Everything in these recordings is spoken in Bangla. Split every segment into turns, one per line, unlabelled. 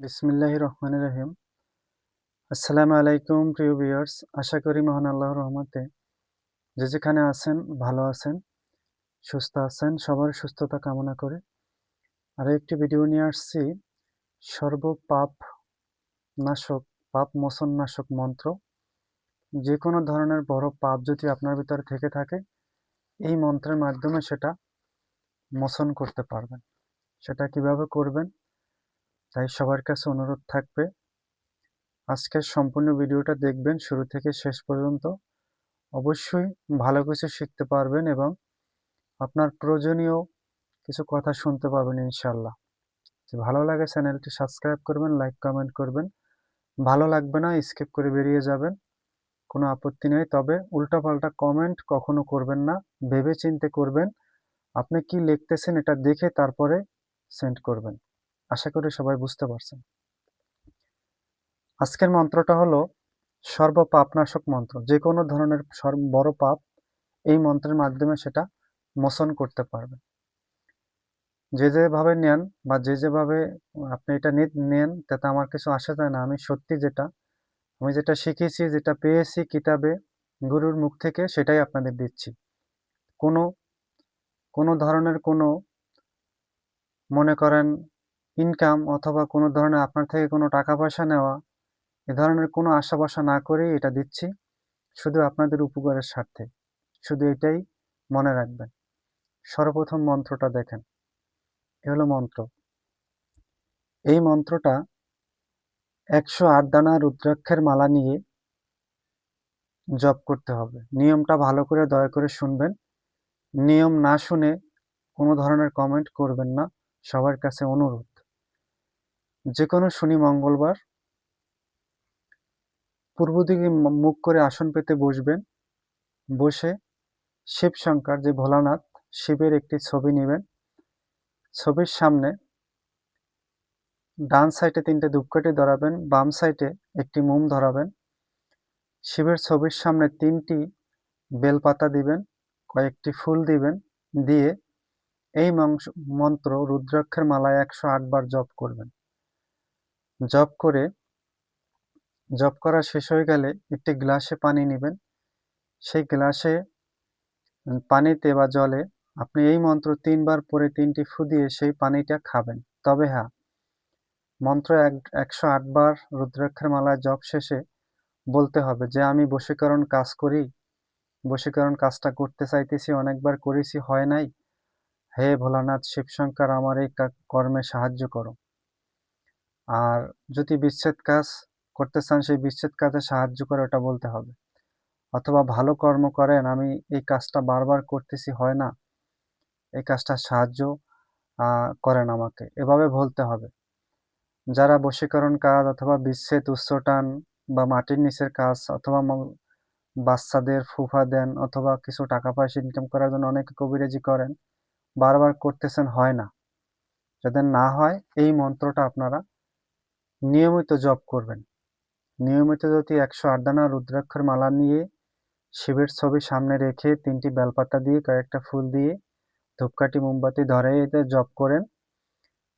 বিসমিল্লাহ রহমান রহিম। আসসালামু আলাইকুম, প্রিয় ভিউয়ার্স। আশা করি মহান আল্লাহর রহমতে যে যেখানে আছেন, ভালো আছেন, সুস্থ আছেন, সবার সুস্থতা কামনা করে। আরও একটি ভিডিও নিয়ে আসছি, সর্বপাপ নাশক, পাপ মোচন নাশক মন্ত্র। যে কোনো ধরনের বড় পাপ যদি আপনার ভিতরে থেকে থাকে, এই মন্ত্রের মাধ্যমে সেটা মোচন করতে পারবেন। সেটা কীভাবে করবেন? তাই সবার কাছে অনুরোধ থাকবে, আজকের সম্পূর্ণ ভিডিওটা দেখবেন শুরু থেকে শেষ পর্যন্ত। অবশ্যই ভালো কিছু শিখতে পারবেন এবং আপনার প্রয়োজনীয় কিছু কথা শুনতে পাবেন ইনশাল্লাহ ভালো লাগে চ্যানেলটি সাবস্ক্রাইব করবেন, লাইক, কমেন্ট করবেন। ভালো লাগবে না, স্কিপ করে বেরিয়ে যাবেন। কোনো আপত্তি নেই, তবে উল্টাপাল্টা কমেন্ট কখনো করবেন না ভেবে চিনতে করবেন। আপনি কি লিখতেছেন এটা দেখে তারপরে সেন্ড করবেন। আশা করি সবাই বুঝতে পারছেন। আজকের মন্ত্রটা হলো সর্বপাপনাশক মন্ত্র। যে কোনো ধরনের বড় পাপ এই মন্ত্রের মাধ্যমে সেটা মোচন করতে পারবে। যে যেভাবে নেন বা যে যেভাবে আপনি এটা নেন, তাতে আমার কিছু আসা যায় না। আমি সত্যি যেটা, আমি যেটা শিখেছি, যেটা পেয়েছি কিতাবে, গুরুর মুখ থেকে সেটাই আপনাদের দিচ্ছি। কোনো কোনো ধরনের কোনো মনে করেন ইনকাম অথবা কোনো ধরনের আপনার থেকে কোনো টাকা পয়সা নেওয়া, এ ধরনের কোনো আশা না করেই এটা দিচ্ছি। শুধু আপনাদের উপকারের স্বার্থে। শুধু এটাই মনে রাখবেন। সর্বপ্রথম মন্ত্রটা দেখেন। এ হলো মন্ত্র। এই মন্ত্রটা একশো আট দানা রুদ্রাক্ষের মালা নিয়ে জপ করতে হবে। নিয়মটা ভালো করে দয়া করে শুনবেন। নিয়ম না শুনে কোনো ধরনের কমেন্ট করবেন না। সবার কাছে অনুরোধ। যে কোনো শনি মঙ্গলবার পূর্ব দিকে মুখ করে আসন পেতে বসবেন। বসে শিব শঙ্কর যে ভোলানাথ, শিবের একটি ছবি নেবেন। ছবির সামনে ডান সাইডে তিনটে ধূপকাঠি ধরাবেন, বাম সাইডে একটি মোম ধরাবেন। শিবের ছবির সামনে তিনটি বেলপাতা দিবেন, কয়েকটি ফুল দিবেন, দিয়ে এই মন্ত্র রুদ্রাক্ষের মালায় একশো আটবার জপ করবেন। জপ করে জপ করা শেষ হয়ে গেলে একটি গ্লাসে পানি নেবেন। সেই গ্লাসে পানিতে বা জলে আপনি এই মন্ত্র তিনবার পরে তিনটি ফু দিয়ে সেই পানিটা খাবেন। তবে হ্যাঁ মন্ত্র এক, একশো আটবার রুদ্রাক্ষের মালায় জপ শেষে বলতে হবে যে, আমি বশীকরণ কাজ করি, বশীকরণ কাজটা করতে চাইতেছি, অনেকবার করেছি, হয় নাই? হে ভোলানাথ, শিবশঙ্কর, আমার এই কর্মে সাহায্য করো। আর যদি বিচ্ছেদ কাজ করতে চান, সেই বিচ্ছেদ কাজে সাহায্য করে ওটা বলতে হবে। অথবা ভালো কর্ম করেন, আমি এই কাজটা বারবার করতেছি, হয় না? এই কাজটা সাহায্য করেন আমাকে। এভাবে বলতে হবে। যারা বশীকরণ কাজ অথবা বিচ্ছেদ উচ্চটান বা মাটির নিচের কাজ অথবা বাচ্চাদের ফুফা দেন অথবা কিছু টাকা পয়সা ইনকাম করার জন্য অনেকে কবিরাজি করেন, বারবার করতেছেন, হয় না? যাদের না হয়, এই মন্ত্রটা আপনারা নিয়মিত জপ করবেন। নিয়মিত যদি একশো আট দানা রুদ্রাক্ষর মালা নিয়ে শিবের ছবি সামনে রেখে তিনটি বেলপাতা দিয়ে কয়েকটা ফুল দিয়ে ধূপকাঠি, মোমবাতি ধরে এতে জপ করেন।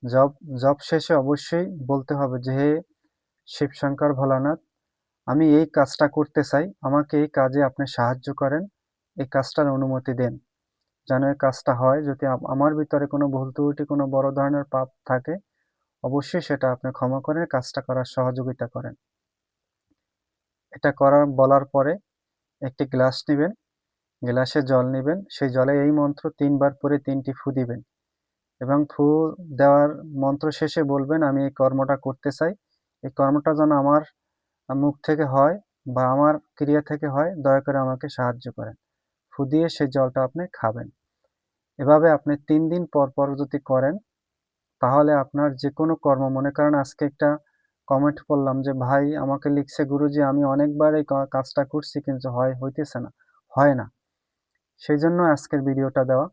জপ জপ শেষে অবশ্যই বলতে হবে যে, হে শিবশঙ্কর ভোলানাথ, আমি এই কাজটা করতে চাই। আমাকে এই কাজে আপনি সাহায্য করেন। এই কাজটার অনুমতি দেন। যেন এই কাজটা হয়। যদি আমার ভিতরে কোনো ভুল ত্রুটি, কোনো বড় ধরনের পাপ থাকে অবশ্যই সেটা আপনি ক্ষমা করেন কাজটা করার সহযোগিতা করেন। এটা করার বলার পরে একটি গ্লাস নেবেন, গ্লাসে জল নেবেন, সেই জলে এই মন্ত্র তিনবার পরে তিনটি ফু দিবেন এবং ফু দেওয়ার মন্ত্র শেষে বলবেন, আমি এই কর্মটা করতে চাই। এই কর্মটা যেন আমার মুখ থেকে হয় বা আমার ক্রিয়া থেকে হয়, দয়া করে আমাকে সাহায্য করেন। ফু দিয়ে সেই জলটা আপনি খাবেন। এভাবে আপনি তিন দিন পর পর যদি করেন তাহলে আপনার যে কোনো কর্ম, মনে করেন আজকে একটা কমেন্ট করলাম যে, ভাই, আমাকে লিখছে গুরুজি, আমি অনেকবার এই কাজটা করছি কিন্তু হয়, হইতেছে না। হয় না। সেই জন্য আজকের ভিডিওটা দেওয়া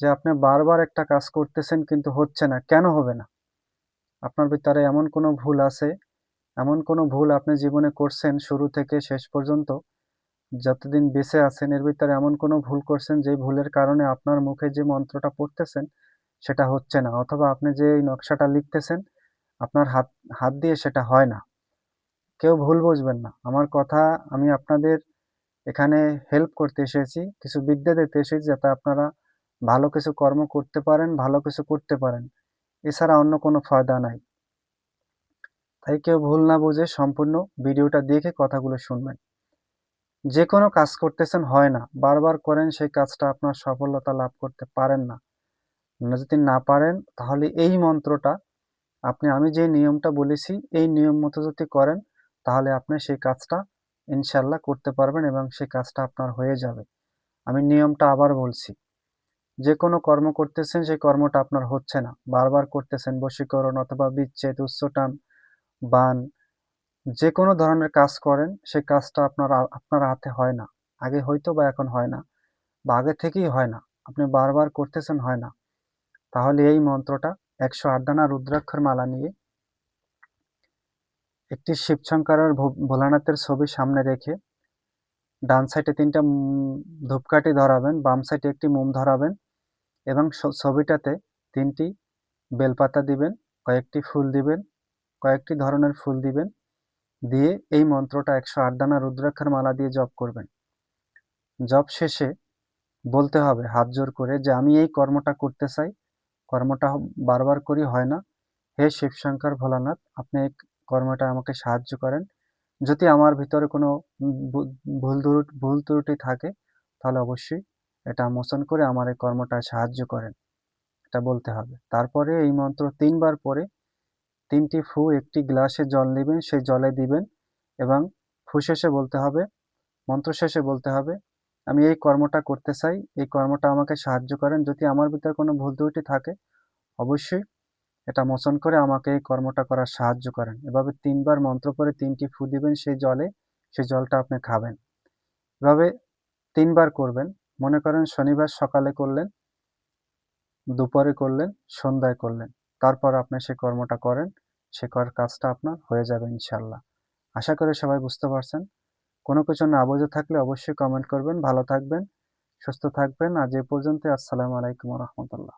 যে, আপনি বারবার একটা কাজ করতেছেন কিন্তু হচ্ছে না, কেন হবে না? আপনার ভিতরে এমন কোনো ভুল আছে? এমন কোনো ভুল আপনি জীবনে করছেন শুরু থেকে শেষ পর্যন্ত? যতদিন বেঁচে আছেন, এর ভিতরে এমন কোনো ভুল করছেন যে, ভুলের কারণে আপনার মুখে যে মন্ত্রটা পড়তেছেন সেটা হচ্ছে না। অথবা আপনি যে এই নকশাটা লিখতেছেন, আপনার হাত হাত দিয়ে সেটা হয় না। কেউ ভুল বুঝবেন না। আমার কথা আমি আপনাদের এখানে হেল্প করতে এসেছি, কিছু বিদ্যা দিতে এসেছি যাতে আপনারা ভালো কিছু কর্ম করতে পারেন, ভালো কিছু করতে পারেন। এছাড়া অন্য কোনো ফায়দা নাই। তাই কেউ ভুল না বুঝে সম্পূর্ণ ভিডিওটা দেখে কথাগুলো শুনবেন। যে কোনো কাজ করতেছেন হয় না। বারবার করেন সেই কাজটা আপনার সফলতা লাভ করতে পারেন না। যদি না পারেন, তাহলে এই মন্ত্রটা আপনি, আমি যে নিয়মটা বলেছি, এই নিয়ম মতো যদি করেন, তাহলে আপনি সেই কাজটা ইনশাল্লাহ করতে পারবেন এবং সেই কাজটা আপনার হয়ে যাবে। আমি নিয়মটা আবার বলছি, যে কোনো কর্ম করতেছেন, সেই কর্মটা আপনার হচ্ছে না। বারবার করতেছেন, বশীকরণ অথবা বিচ্ছেদ উচ্চটান বান, যে কোনো ধরনের কাজ করেন, সেই কাজটা আপনার আপনার হাতে হয় না। আগে হয়তো বা এখন হয় না, বা আগে থেকেই হয় না। আপনি বারবার করতেছেন, হয় না। তাহলে এই মন্ত্রটা একশো আট দানা রুদ্রাক্ষর মালা নিয়ে একটি শিবশঙ্করের ভোলানাথের ছবি সামনে রেখে ডান সাইডে তিনটা ধূপকাঠি ধরাবেন, বাম সাইডে একটি মোম ধরাবেন এবং ছবিটাতে তিনটি বেলপাতা দিবেন, কয়েকটি ফুল দিবেন, কয়েকটি ধরনের ফুল দিবেন, দিয়ে এই মন্ত্রটা একশো আট দানা রুদ্রাক্ষর মালা দিয়ে জপ করবেন। জপ শেষে বলতে হবে হাত জোর করে যে আমি এই কর্মটা করতে চাই কর্মটা বারবার করি হয় না। হে শিবশঙ্কর ভোলানাথ, আপনি এই কর্মটা আমাকে সাহায্য করেন। যদি আমার ভিতরে কোনো ভুল ভুল ত্রুটি থাকে, তাহলে অবশ্যই এটা মোচন করে আমার এই কর্মটা সাহায্য করেন। এটা বলতে হবে। তারপরে এই মন্ত্র তিনবার পরে তিনটি ফু, একটি গ্লাসে জল নেবেন, সেই জলে দিবেন এবং ফু শেষে বলতে হবে, মন্ত্র শেষে বলতে হবে আমি এই কর্মটা করতে চাই, এই কর্মটা আমাকে সাহায্য করেন। যদি আমার ভিতরে কোনো ভুল ত্রুটি থাকে, অবশ্যই এটা মোচন করে আমাকে এই কর্মটা করার সাহায্য করেন। এভাবে তিনবার মন্ত্র করে তিনটি ফু দিবেন সেই জলে, সেই জলটা আপনি খাবেন। এভাবে তিনবার করবেন। মনে করেন শনিবার সকালে করলেন, দুপুরে করলেন, সন্ধ্যায় করলেন। তারপর আপনি সেই কর্মটা করেন সে কাজটা আপনার হয়ে যাবে ইনশাল্লাহ আশা করি সবাই বুঝতে পারছেন। কোনো কিছু না বুঝে থাকলে অবশ্যই কমেন্ট করবেন। ভালো থাকবেন, সুস্থ থাকবেন। আজ এ পর্যন্ত আসসালামু আলাইকুম রহমতুল্লাহ।